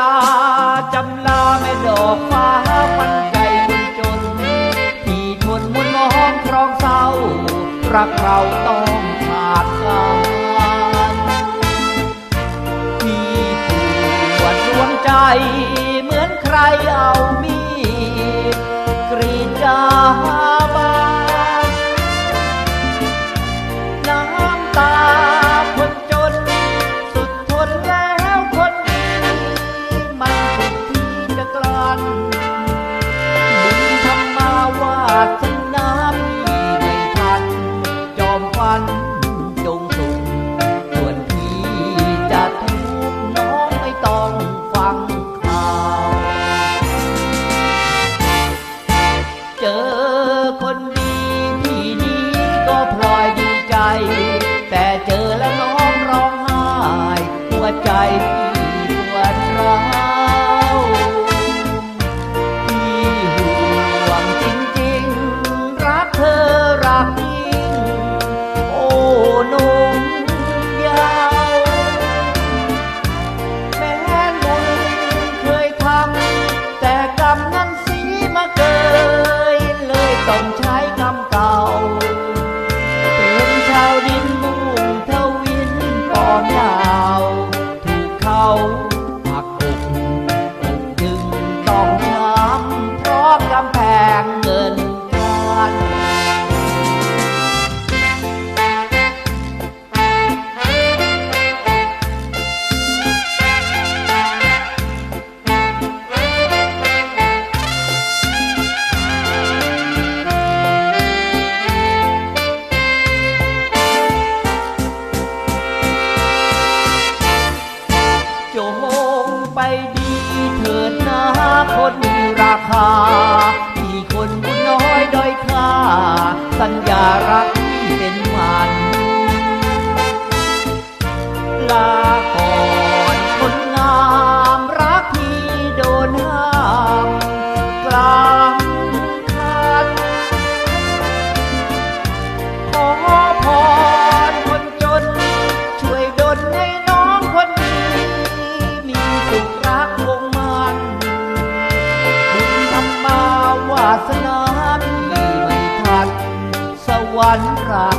ลาจำลาแม่ดอกฟ้าปันใจคนจน ที่ทนมุนมองครองเศร้า รักเราต้องขาดกันที่ปวดดวงใจาสนาพี่ไม่ทัน จอมฟันจงสุขส่วนพี่จะทุกข์น้องไม่ต้องฟังข่าว เจอคนดีพี่นี้ก็พลอยดีใจ แต่เจอแล้วน้องร้องไห้หัวใจ ต้อง ดีเถิดนะคนมีราคา สนาพี่ไม่ทันสวรรค์รัก